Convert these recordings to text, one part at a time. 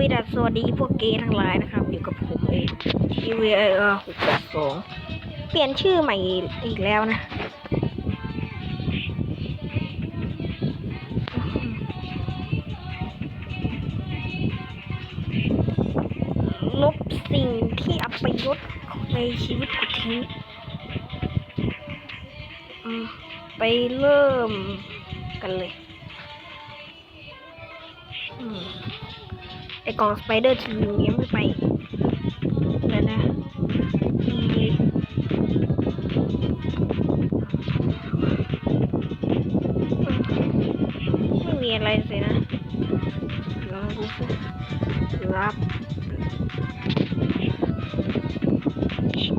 วีดัสสวัสดีพวกเกย์ทั้งหลายนะครับ อยู่กับผมเองทีวีเออหกแปดสองเปลี่ยนชื่อใหม่อีกแล้วนะ ลบสิ่งที่อัปยศในชีวิตกูทิ้งไปเริ่มกันเลย อืม กล่องสไปเดอร์ทีวียังไม่ไปแล้วนะไม่มีอะไรเลยนะลองดูสิรับ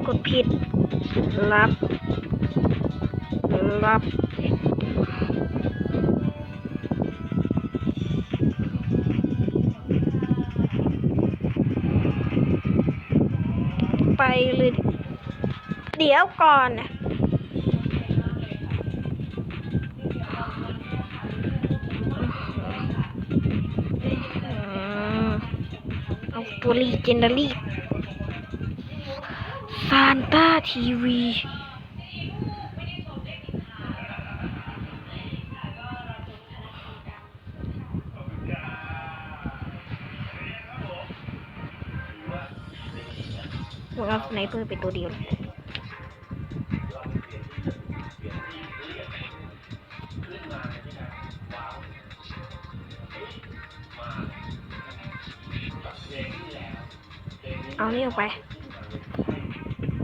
กดผิดรับรับ เดี๋ยวก่อนนะเอาตัวลีเจนเดารี่ซานต้าทีวีเอาสไนเปอร์เป็นตัวเดียวเลย เอานี่ออกไป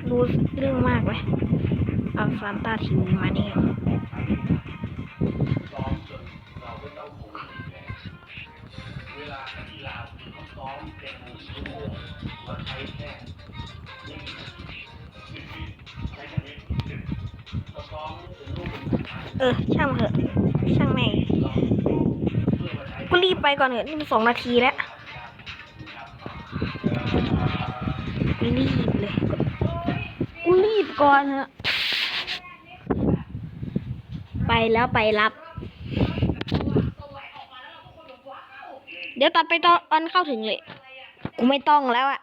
รู้เรื่องมากเลยเอาซานตาทีวีมานี่เออ ช่างเถอะ ช่างแม่งกูรีบไปก่อนเถอะ นี่มันสองนาทีแล้ว ก่อนเถอะไปแล้วไปรับ เดี๋ยวตัดไปตอนเข้าถึงเลย กูไม่ต้องแล้วอะ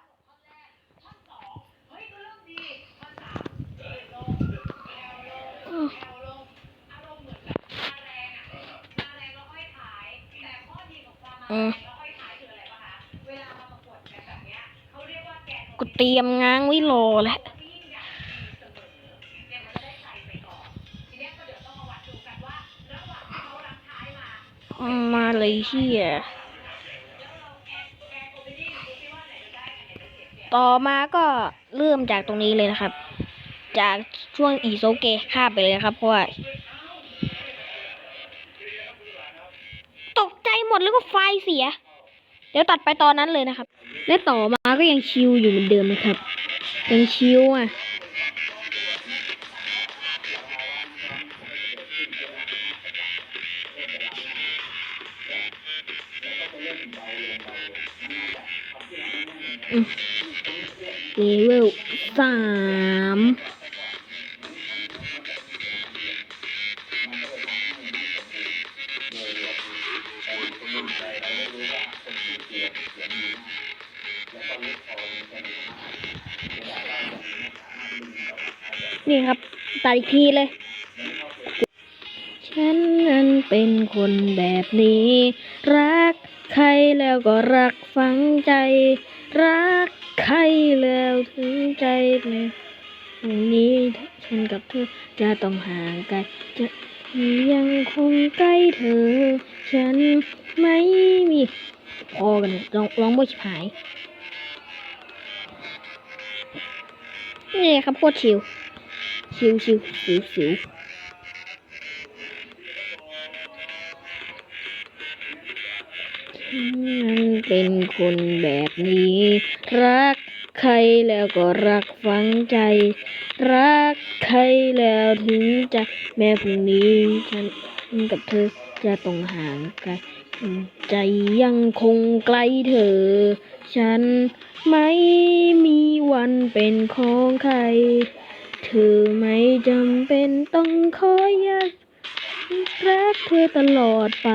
อืมอืมกูเตรียมง้างไวิโลแล้ว มาเลยเฮียต่อมาก็เริ่มจากตรงนี้เลยนะครับ จากช่วงอีโซเกะข้ามไปเลยนะครับเพราะว่าตกใจหมดแล้วก็ไฟเสีย เดี๋ยวตัดไปตอนนั้นเลยนะครับ และต่อมาก็ยังชิวอยู่เหมือนเดิมนะครับ ยังชิวอะ เลเวลสามนี่ครับตัดอีกทีเลย ฉันนั้นเป็นคนแบบนี้ รักใครแล้วก็รักฝังใจ รักใครแล้วถึงใจเลยวันนี้ฉันกับเธอจะต้องห่างไกลจะยังคงใกล้เธอ ฉันไม่มีพอกันร้องร้องบ่ชิบหายนี่ครับโคตรชิวชิวชิวสิวสิว ฉันเป็นคนแบบนี้ รักใครแล้วก็รักฝังใจ รักใครแล้วถึงจะแม้พรุ่งนี้ฉันกับเธอจะต้องห่างไกลใจยังคงไกลเธอ ฉันไม่มีวันเป็นของใคร เธอไม่จำเป็นต้องคอยอยากรักเธอตลอดไป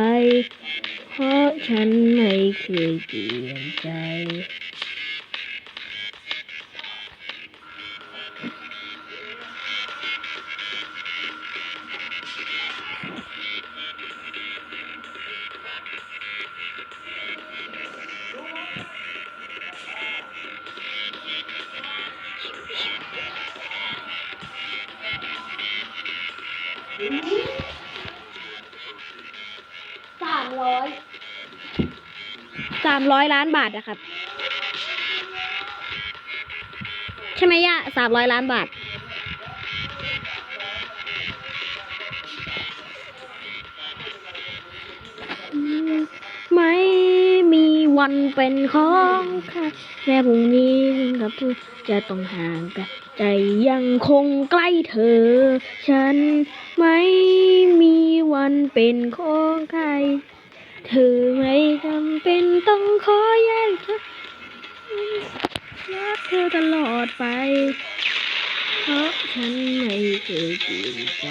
ราะฉันไม่เคยเปลี่ยนใจส สามร้อยล้านบาทนะครับ ใช่ไหมย่าสามร้อยล้านบาท ไม่มีวันเป็นของใครแม้พรุ่งนี้กับเธอจะต้องห่างกันใจยังคงใกล้เธอ ฉันไม่มีวันเป็นของใคร เธอไม่จำเป็นต้องขอแยกเธอรักเธอตลอดไป เพราะฉันไม่เคยเปลี่ยนใจ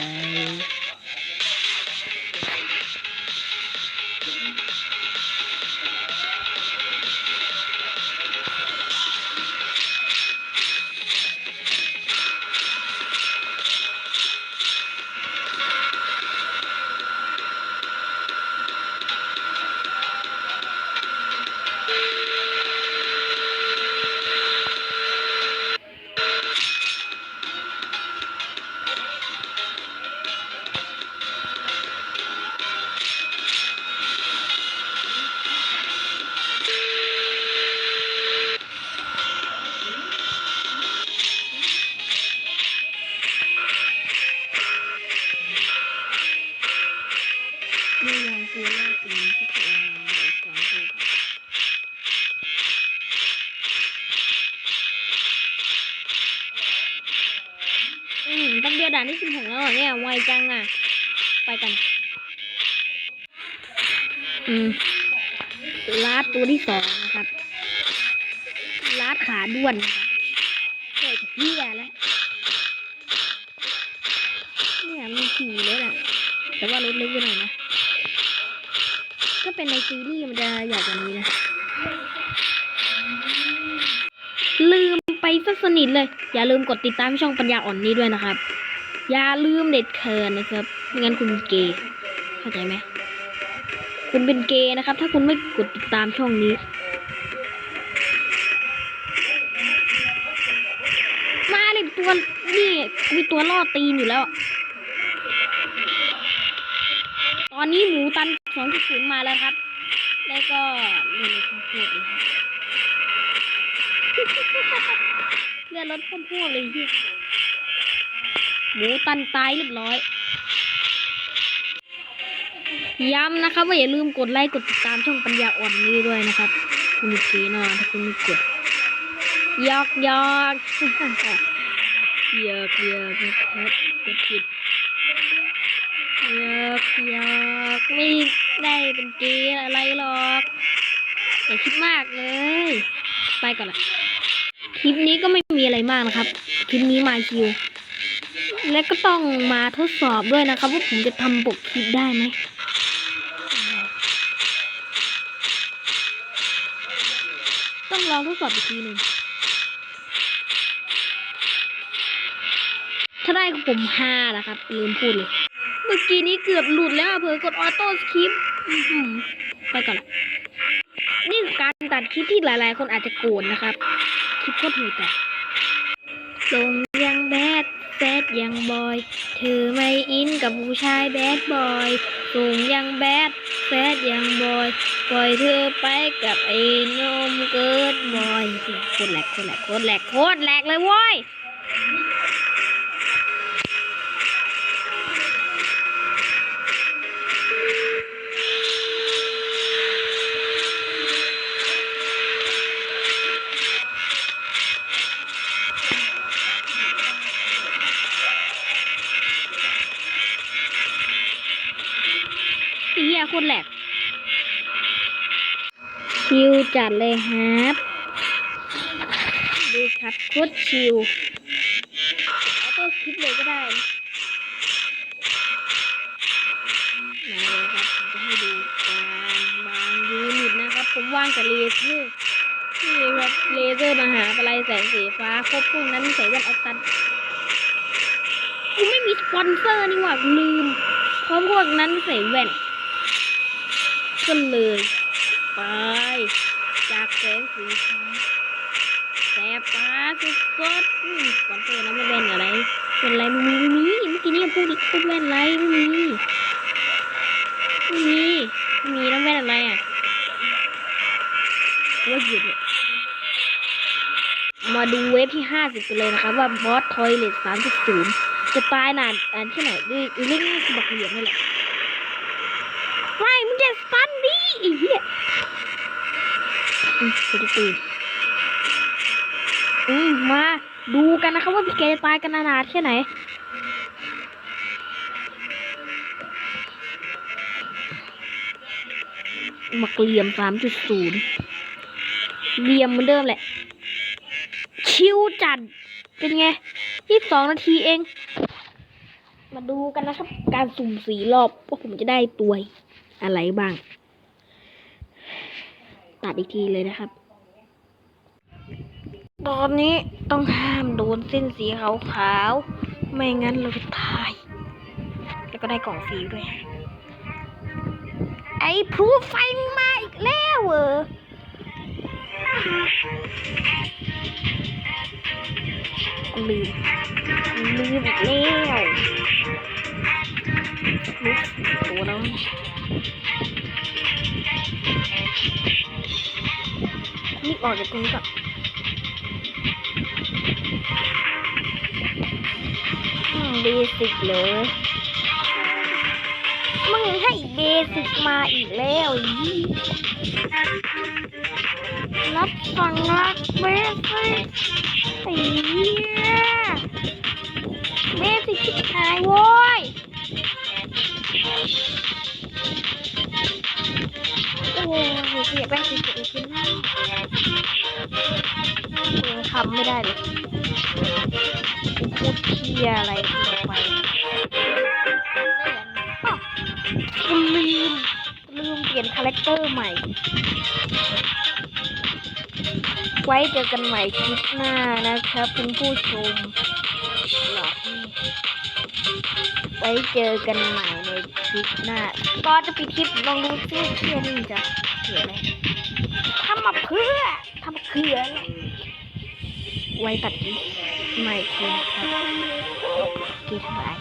ไม่ยอมซื้อเหล้ากินสักวันเดี๋ยวก่อนเถอะอืมแป๊บเดียวด่านที่สิบหกแล้วเนี่ยไวจังอะ ไปกัน อืมลาดตัวที่สองนะครับลาดขาด้วนนะครับเจ๊จะเพี้ยแล้วเนี่ยมันขี่เลยแหละแต่ว่ารถเล็กไปหน่อยนะ ก็เป็นในซีรีส์มันจะใหญ่กว่านี้นะ ลืมไปซะสนิทเลย อย่าลืมกดติดตามช่องปัญญาอ่อนนี้ด้วยนะครับ อย่าลืมเด็ดเคินนะครับไม่งั้นคุณเกย์เข้าใจไหมคุณเป็นเกย์นะครับ ถ้าคุณไม่กดติดตามช่องนี้มาเลยตัวนี่มีตัวล่อตีนอยู่แล้ว ตอนนี้หมูตัน สองศูนย์มาแล้วครับ แล้วก็เล่นข้าวโพดเลยครับเลือรถข้าวโพดเลยที่หมูตันตายเรียบร้อย ย้ำนะครับว่าอย่าลืมกดไลค์กดติดตามช่องปัญญาอ่อนนี้ด้วยนะครับ คุณเก๋นอนถ้าคุณไม่กดยอกยอกยอกยอกนะครับกดผิด อกยอกไม่ได้เป็นเกย์อะไรหรอกอย่าคิดมากเลย ไปก่อนละคลิปนี้ก็ไม่มีอะไรมากนะครับ คลิปนี้มาคิว และก็ต้องมาทดสอบด้วยนะครับว่าผมจะทำปกคลิปได้ไหมต้องลองทดสอบอีกทีหนึ่งถ้าได้ผมห้านะครับลืมพูดเลย เมื่อกี้นี้เกือบหลุดแล้วอะเผลอกดออโต้สคริปไปก่อนละนี่คือการตัดคลิปที่หลาย ๆ คนอาจจะโกรธนะครับ คลิปโคตรห่วยแต่ส่งยังแบดแบดยังบอย เธอไม่อินกับผู้ชายแบดบอยส่งยังแบดแบดยังบอย ปล่อยเธอไปกับไอ้นมเกิดบอยโคตรแหลกโคตรแหลกโคตรแหลกโคตรแหลกเลยว้ย จัดเลยครับ ดูครับโคตรชิวออโต้คลิปเลยก็ได้มาเลยครับผมจะให้ดูการวาผมวางแต่เลเซอร์นี่ครับเลเซอร์มหาปลายแสงสีฟ้าครบพวกนั้นใส่แว่นออฟตันกูไม่มีสปอนเซอร์นี่หว่าลืมเพราะพวกนั้นใส่แว่นก็เลย ไป จากแสงสีฟ้าแสบตาสุดๆอืมสปอนเซอร์นะไม่แว่นอะไร เป็นอะไรไม่มีไม่มีเมื่อกี้นี่พูดพูดแว่นไรไม่มีไม่มีไม่มีแล้วแว่นอะไรอะว่าหยุดเนี่ยมาดูเวฟที่ห้าสิบกันเลยนะครับ ว่าบอสทอยเลทสามสิบศูนย์จะตายนานอันที่ไหนด้วยเรื่องบักเหลี่ยมนี่แหละไม่มึงจะสตันดิไอ้เหี้ย อืมกูจะตื่นอืมมาดูกันนะครับว่าพี่แกจะตายกันนานแค่ไหนมักเหลี่ยมสามจุดศูนย์เหลี่ยมเหมือนเดิมแหละ ชิวจัด เป็นไงยี่สิบสองนาทีเอง มาดูกันนะครับ การสุ่มสีรอบว่าผมจะได้ตัวอะไรบ้าง ตัดอีกทีเลยนะครับ ตอนนี้ต้องห้ามโดนเส้นสีขาวๆ ไม่งั้นเราจะตาย แล้วก็ได้กล่องฟรีด้วย ไอ้พลูไฟมาอีกแล้วเหรอลืมลืมอีกแล้วลุกตัวแล้ว นี่ออกจากตรงนี้ก่อนเบสิกเลยมึงให้เบสิกมาอีกแล้วอีรับฟังรักเบสิกไอ้เหี้ยเบสิกชิบหายโว้ยโอ้ ยเสียแป้งสิบอีกทีนึงยังทำไม่ได้เลยพูดเที่ยอะไรพูดไปกูลืมลืมเปลี่ยนคาแรคเตอร์ใหม่ ไว้เจอกันใหม่คลิปหน้านะครับคุณผู้ชมหลอกไว้เจอกันใหม่ในคลิปหน้า ก็จะปิดคลิปลองดูซิเที่ยนี่จ้ะ ขียนอะไรทำมาเพื่อทำมาเพื่อนไรไว้ตัดคลิปใหม่คลิปครับโอเคบาย